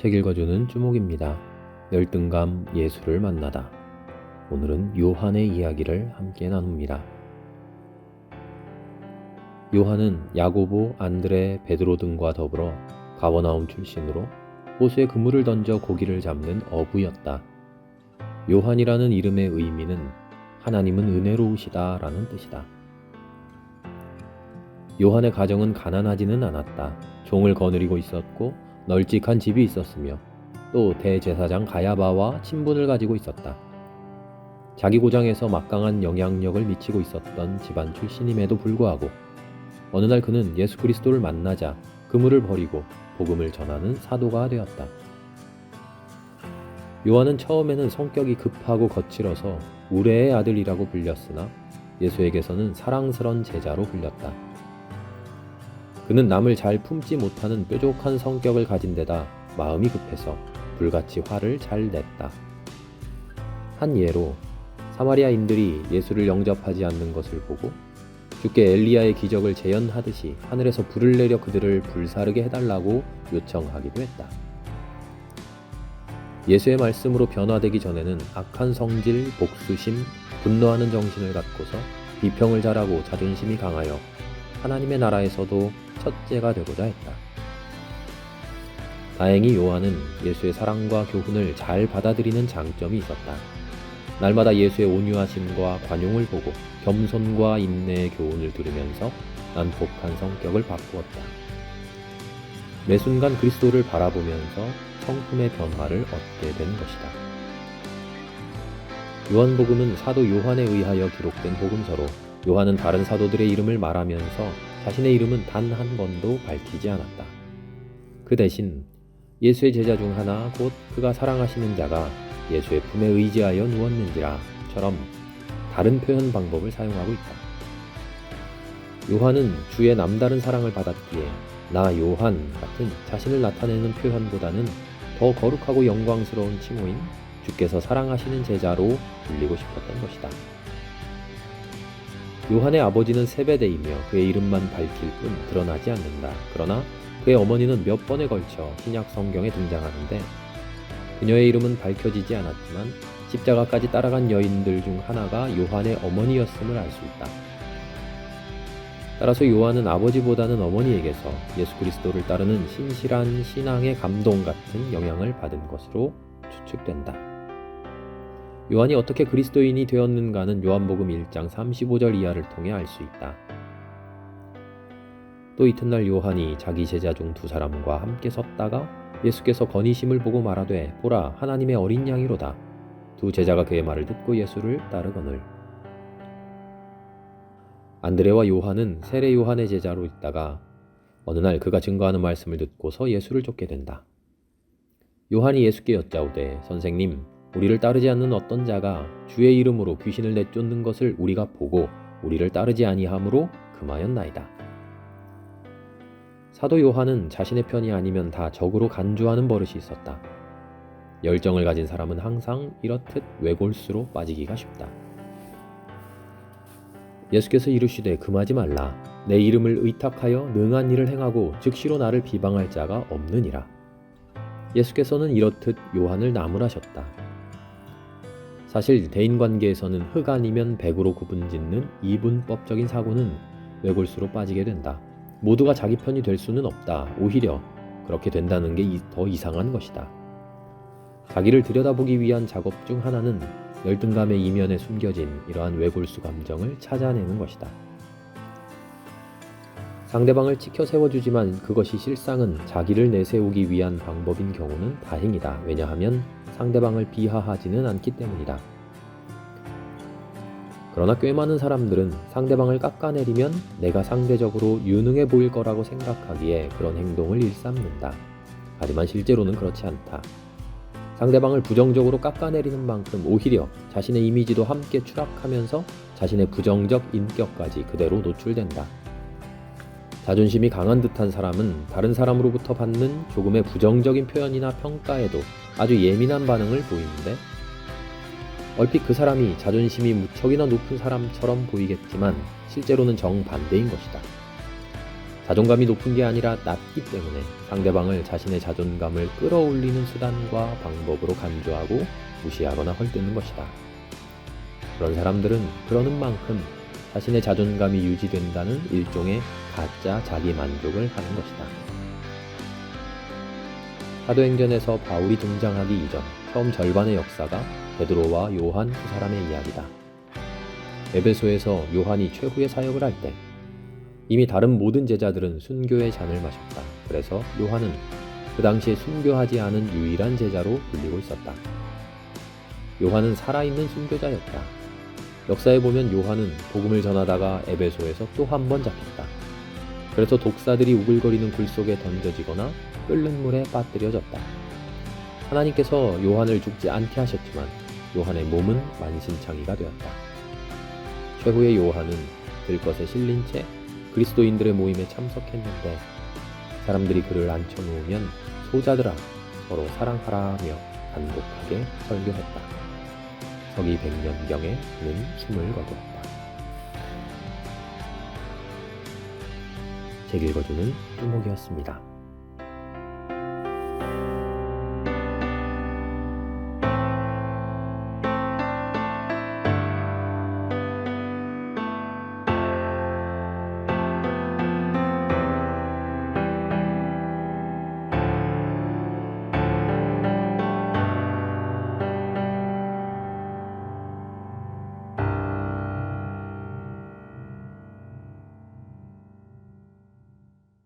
책 읽어주는 주목입니다. 열등감 예수를 만나다. 오늘은 요한의 이야기를 함께 나눕니다. 요한은 야고보, 안드레, 베드로 등과 더불어 가버나움 출신으로 호수에 그물을 던져 고기를 잡는 어부였다. 요한이라는 이름의 의미는 하나님은 은혜로우시다 라는 뜻이다. 요한의 가정은 가난하지는 않았다. 종을 거느리고 있었고 널찍한 집이 있었으며 또 대제사장 가야바와 친분을 가지고 있었다. 자기 고장에서 막강한 영향력을 미치고 있었던 집안 출신임에도 불구하고 어느 날 그는 예수 그리스도를 만나자 그물을 버리고 복음을 전하는 사도가 되었다. 요한은 처음에는 성격이 급하고 거칠어서 우레의 아들이라고 불렸으나 예수에게서는 사랑스런 제자로 불렸다. 그는 남을 잘 품지 못하는 뾰족한 성격을 가진 데다 마음이 급해서 불같이 화를 잘 냈다. 한 예로 사마리아인들이 예수를 영접하지 않는 것을 보고 주께 엘리야의 기적을 재현하듯이 하늘에서 불을 내려 그들을 불사르게 해달라고 요청하기도 했다. 예수의 말씀으로 변화되기 전에는 악한 성질, 복수심, 분노하는 정신을 갖고서 비평을 잘하고 자존심이 강하여 하나님의 나라에서도 첫째가 되고자 했다. 다행히 요한은 예수의 사랑과 교훈을 잘 받아들이는 장점이 있었다. 날마다 예수의 온유하심과 관용을 보고 겸손과 인내의 교훈을 들으면서 난폭한 성격을 바꾸었다. 매 순간 그리스도를 바라보면서 성품의 변화를 얻게 된 것이다. 요한복음은 사도 요한에 의하여 기록된 복음서로 요한은 다른 사도들의 이름을 말하면서 자신의 이름은 단 한 번도 밝히지 않았다. 그 대신 예수의 제자 중 하나 곧 그가 사랑하시는 자가 예수의 품에 의지하여 누웠는지라처럼 다른 표현 방법을 사용하고 있다. 요한은 주의 남다른 사랑을 받았기에 나 요한 같은 자신을 나타내는 표현보다는 더 거룩하고 영광스러운 칭호인 주께서 사랑하시는 제자로 불리고 싶었던 것이다. 요한의 아버지는 세베대이며 그의 이름만 밝힐 뿐 드러나지 않는다. 그러나 그의 어머니는 몇 번에 걸쳐 신약 성경에 등장하는데 그녀의 이름은 밝혀지지 않았지만 십자가까지 따라간 여인들 중 하나가 요한의 어머니였음을 알 수 있다. 따라서 요한은 아버지보다는 어머니에게서 예수 그리스도를 따르는 신실한 신앙의 감동 같은 영향을 받은 것으로 추측된다. 요한이 어떻게 그리스도인이 되었는가는 요한복음 1장 35절 이하를 통해 알 수 있다. 또 이튿날 요한이 자기 제자 중 두 사람과 함께 섰다가 예수께서 건의심을 보고 말하되 보라 하나님의 어린 양이로다. 두 제자가 그의 말을 듣고 예수를 따르거늘. 안드레와 요한은 세례 요한의 제자로 있다가 어느 날 그가 증거하는 말씀을 듣고서 예수를 쫓게 된다. 요한이 예수께 여짜오되 선생님 우리를 따르지 않는 어떤 자가 주의 이름으로 귀신을 내쫓는 것을 우리가 보고 우리를 따르지 아니하므로 금하였나이다. 사도 요한은 자신의 편이 아니면 다 적으로 간주하는 버릇이 있었다. 열정을 가진 사람은 항상 이렇듯 외골수로 빠지기가 쉽다. 예수께서 이르시되 금하지 말라. 내 이름을 의탁하여 능한 일을 행하고 즉시로 나를 비방할 자가 없느니라. 예수께서는 이렇듯 요한을 나무라셨다. 사실 대인 관계에서는 흑 아니면 백으로 구분짓는 이분법적인 사고는 외골수로 빠지게 된다. 모두가 자기 편이 될 수는 없다. 오히려 그렇게 된다는 게 더 이상한 것이다. 자기를 들여다보기 위한 작업 중 하나는 열등감의 이면에 숨겨진 이러한 외골수 감정을 찾아내는 것이다. 상대방을 치켜 세워주지만 그것이 실상은 자기를 내세우기 위한 방법인 경우는 다행이다. 왜냐하면 상대방을 비하하지는 않기 때문이다. 그러나 꽤 많은 사람들은 상대방을 깎아내리면 내가 상대적으로 유능해 보일 거라고 생각하기에 그런 행동을 일삼는다. 하지만 실제로는 그렇지 않다. 상대방을 부정적으로 깎아내리는 만큼 오히려 자신의 이미지도 함께 추락하면서 자신의 부정적 인격까지 그대로 노출된다. 자존심이 강한 듯한 사람은 다른 사람으로부터 받는 조금의 부정적인 표현이나 평가에도 아주 예민한 반응을 보이는데 얼핏 그 사람이 자존심이 무척이나 높은 사람처럼 보이겠지만 실제로는 정반대인 것이다. 자존감이 높은 게 아니라 낮기 때문에 상대방을 자신의 자존감을 끌어올리는 수단과 방법으로 간주하고 무시하거나 헐뜯는 것이다. 그런 사람들은 그러는 만큼 자신의 자존감이 유지된다는 일종의 가짜 자기 만족을 하는 것이다. 사도행전에서 바울이 등장하기 이전 처음 절반의 역사가 베드로와 요한 두 사람의 이야기다. 에베소에서 요한이 최후의 사역을 할 때 이미 다른 모든 제자들은 순교의 잔을 마셨다. 그래서 요한은 그 당시에 순교하지 않은 유일한 제자로 불리고 있었다. 요한은 살아있는 순교자였다. 역사에 보면 요한은 복음을 전하다가 에베소에서 또 한 번 잡혔다. 그래서 독사들이 우글거리는 굴 속에 던져지거나 끓는 물에 빠뜨려졌다. 하나님께서 요한을 죽지 않게 하셨지만 요한의 몸은 만신창이가 되었다. 최후의 요한은 들것에 실린 채 그리스도인들의 모임에 참석했는데 사람들이 그를 앉혀놓으면 소자들아 서로 사랑하라며 간곡하게 설교했다. 서기 100년경에 그는 숨을 거두었다. 책 읽어주는 뚜목이었습니다.